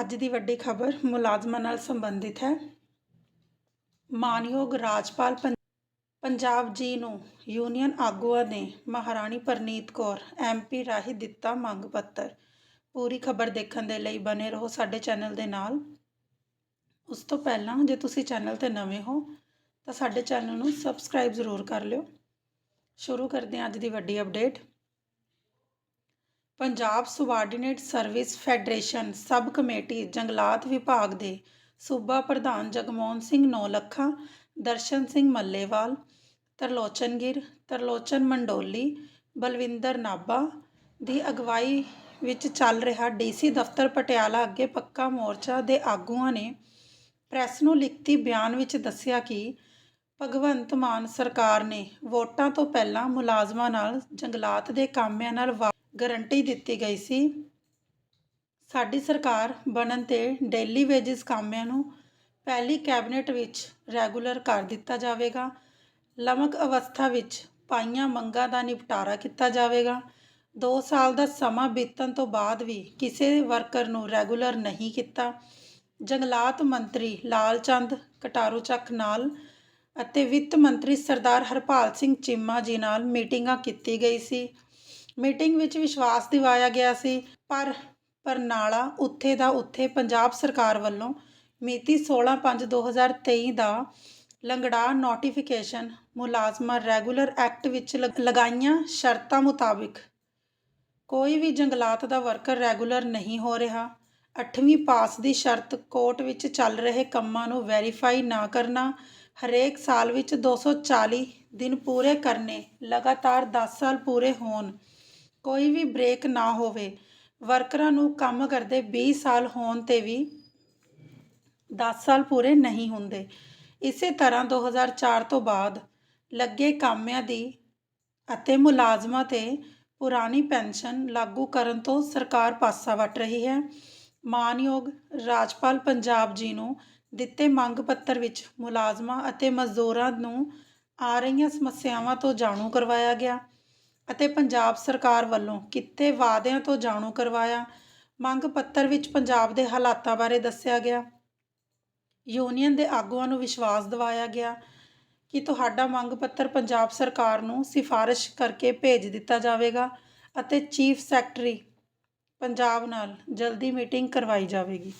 ਅੱਜ ਦੀ ਵੱਡੀ ਖਬਰ ਮੁਲਾਜ਼ਮਾਂ ਨਾਲ ਸੰਬੰਧਿਤ ਹੈ। ਮਾਨਯੋਗ ਰਾਜਪਾਲ ਪੰ- ਪੰਜਾਬ ਜੀ ਨੂੰ ਯੂਨੀਅਨ ਆਗੂਆਂ ਨੇ ਮਹਾਰਾਣੀ ਪਰਨੀਤ ਕੌਰ ਐਮਪੀ ਰਾਹੀਂ ਦਿੱਤਾ ਮੰਗ ਪੱਤਰ। ਪੂਰੀ ਖਬਰ ਦੇਖਣ ਦੇ ਲਈ ਬਨੇ ਰਹੋ ਸਾਡੇ ਚੈਨਲ ਦੇ ਨਾਲ। ਉਸ ਤੋਂ ਪਹਿਲਾਂ ਜੇ ਤੁਸੀਂ ਚੈਨਲ ਤੇ ਨਵੇਂ ਹੋ, ਤਾਂ ਸਾਡੇ ਚੈਨਲ ਨੂੰ ਸਬਸਕ੍ਰਾਈਬ ਜ਼ਰੂਰ ਕਰ ਲਿਓ। ਸ਼ੁਰੂ ਕਰਦੇ ਹਾਂ ਅੱਜ ਦੀ ਵੱਡੀ update. Punjab subordinate service federation sub committee ਜੰਗਲਾਤ ਵਿਭਾਗ ਦੇ ਸੂਬਾ ਪ੍ਰਧਾਨ ਜਗਮੋਹਨ ਸਿੰਘ ਨੌਲੱਖਾ, ਦਰਸ਼ਨ ਸਿੰਘ ਮੱਲੇਵਾਲ, ਤਰਲੋਚਨ ਗਿਰ ਤਰਲੋਚਨ ਮੰਡੋਲੀ, ਬਲਵਿੰਦਰ ਨਾਭਾ ਦੀ ਅਗਵਾਈ ਵਿੱਚ ਚੱਲ ਰਿਹਾ ਡੀਸੀ ਦਫ਼ਤਰ ਪਟਿਆਲਾ ਅੱਗੇ ਪੱਕਾ ਮੋਰਚਾ ਦੇ ਆਗੂਆਂ ਨੇ ਪ੍ਰੈਸ ਨੂੰ ਲਿਖਤੀ ਬਿਆਨ ਵਿੱਚ ਦੱਸਿਆ ਕਿ ਭਗਵੰਤ ਮਾਨ ਸਰਕਾਰ ਨੇ ਵੋਟਾਂ ਤੋਂ ਪਹਿਲਾਂ ਮੁਲਾਜ਼ਮਾਂ ਨਾਲ ਜੰਗਲਾਤ ਦੇ ਕਾਮਿਆਂ ਨਾਲ ਵਾ- ਗਰੰਟੀ ਦਿੱਤੀ ਗਈ ਸੀ। ਸਾਡੀ ਸਰਕਾਰ ਬਣਨ ਤੇ ਡੇਲੀ ਵੇਜਸ ਕਾਮਿਆਂ ਨੂੰ ਪਹਿਲੀ ਕੈਬਨਿਟ ਵਿੱਚ ਰੈਗੂਲਰ ਕਰ ਦਿੱਤਾ ਜਾਵੇਗਾ। ਲਮਕ ਅਵਸਥਾ ਵਿੱਚ ਪਾਈਆਂ ਮੰਗਾਂ ਦਾ ਨਿਪਟਾਰਾ ਕੀਤਾ ਜਾਵੇਗਾ। 2 ਸਾਲ ਦਾ ਸਮਾਂ ਬੀਤਣ ਤੋਂ ਬਾਅਦ ਵੀ ਕਿਸੇ ਵਰਕਰ ਨੂੰ ਰੈਗੂਲਰ ਨਹੀਂ ਕੀਤਾ। ਜੰਗਲਾਤ ਮੰਤਰੀ ਲਾਲ ਚੰਦ ਕਟਾਰੂ ਚੱਕ ਨਾਲ ਅਤੇ ਵਿੱਤ ਮੰਤਰੀ ਸਰਦਾਰ ਹਰਪਾਲ ਸਿੰਘ ਚੀਮਾ ਜੀ ਨਾਲ ਮੀਟਿੰਗਾਂ ਕੀਤੀ ਗਈ ਸੀ। ਮੀਟਿੰਗ ਵਿੱਚ ਵਿਸ਼ਵਾਸ ਦਿਵਾਇਆ ਗਿਆ ਸੀ, ਪਰ ਪਰਨਾਲਾ ਉੱਥੇ ਦਾ ਉੱਥੇ ਪੰਜਾਬ ਸਰਕਾਰ ਵੱਲੋਂ ਮਿਤੀ 16/5/2023 ਦਾ ਲੰਗੜਾ ਨੋਟੀਫਿਕੇਸ਼ਨ ਮੁਲਾਜ਼ਮਾਂ ਰੈਗੂਲਰ ਐਕਟ ਵਿੱਚ ਲਗ- ਲਗਾਈਆਂ ਸ਼ਰਤਾਂ ਮੁਤਾਬਿਕ। ਕੋਈ ਵੀ ਜੰਗਲਾਤ ਦਾ ਵਰਕਰ ਰੈਗੂਲਰ ਨਹੀਂ ਹੋ ਰਿਹਾ। 8ਵੀਂ ਪਾਸ ਦੀ ਸ਼ਰਤ ਕੋਰਟ ਵਿੱਚ ਚੱਲ ਰਹੇ ਕੰਮਾਂ ਨੂੰ ਵੈਰੀਫਾਈ ਨਾ ਕਰਨਾ, ਹਰੇਕ ਸਾਲ ਵਿੱਚ 240 ਦਿਨ ਪੂਰੇ ਕਰਨੇ, ਲਗਾਤਾਰ 10 ਸਾਲ ਪੂਰੇ ਹੋਣ ਕੋਈ ਵੀ ਬ੍ਰੇਕ ਨਾ ਹੋਵੇ। ਵਰਕਰਾਂ ਨੂੰ ਕੰਮ ਕਰਦੇ 20 ਸਾਲ ਹੋਣ ਤੇ ਵੀ 10 ਸਾਲ ਪੂਰੇ ਨਹੀਂ ਹੁੰਦੇ। ਇਸੇ ਤਰ੍ਹਾਂ 2004 ਤੋਂ ਬਾਅਦ ਲੱਗੇ ਕਾਮਿਆਂ ਦੀ ਅਤੇ ਮੁਲਾਜ਼ਮਾਂ ਤੇ ਪੁਰਾਣੀ ਪੈਨਸ਼ਨ ਲਾਗੂ ਕਰਨ ਤੋਂ ਸਰਕਾਰ ਪਾਸਾ ਵੱਟ ਰਹੀ ਹੈ। ਮਾਨਯੋਗ ਰਾਜਪਾਲ ਪੰਜਾਬ ਜੀ ਨੂੰ ਦਿੱਤੇ ਮੰਗ ਪੱਤਰ ਵਿੱਚ ਮੁਲਾਜ਼ਮਾਂ ਅਤੇ ਮਜ਼ਦੂਰਾਂ ਨੂੰ ਆ ਰਹੀਆਂ ਸਮੱਸਿਆਵਾਂ ਤੋਂ ਜਾਣੂ ਕਰਵਾਇਆ ਗਿਆ। ਅਤੇ ਪੰਜਾਬ ਸਰਕਾਰ ਵੱਲੋਂ ਕੀਤੇ ਵਾਅਦਿਆਂ ਤੋਂ ਜਾਣੂ ਕਰਵਾਇਆ। ਮੰਗ ਪੱਤਰ ਵਿੱਚ ਪੰਜਾਬ ਦੇ ਹਾਲਾਤਾਂ ਬਾਰੇ ਦੱਸਿਆ ਗਿਆ। ਯੂਨੀਅਨ ਦੇ ਆਗੂਆਂ ਨੂੰ ਵਿਸ਼ਵਾਸ ਦਿਵਾਇਆ ਗਿਆ ਕਿ ਤੁਹਾਡਾ ਮੰਗ ਪੱਤਰ ਪੰਜਾਬ ਸਰਕਾਰ ਨੂੰ ਸਿਫਾਰਿਸ਼ ਕਰਕੇ ਭੇਜ ਦਿੱਤਾ ਜਾਵੇਗਾ ਅਤੇ ਚੀਫ ਸੈਕਟਰੀ ਪੰਜਾਬ ਨਾਲ ਜਲਦੀ ਮੀਟਿੰਗ ਕਰਵਾਈ ਜਾਵੇਗੀ।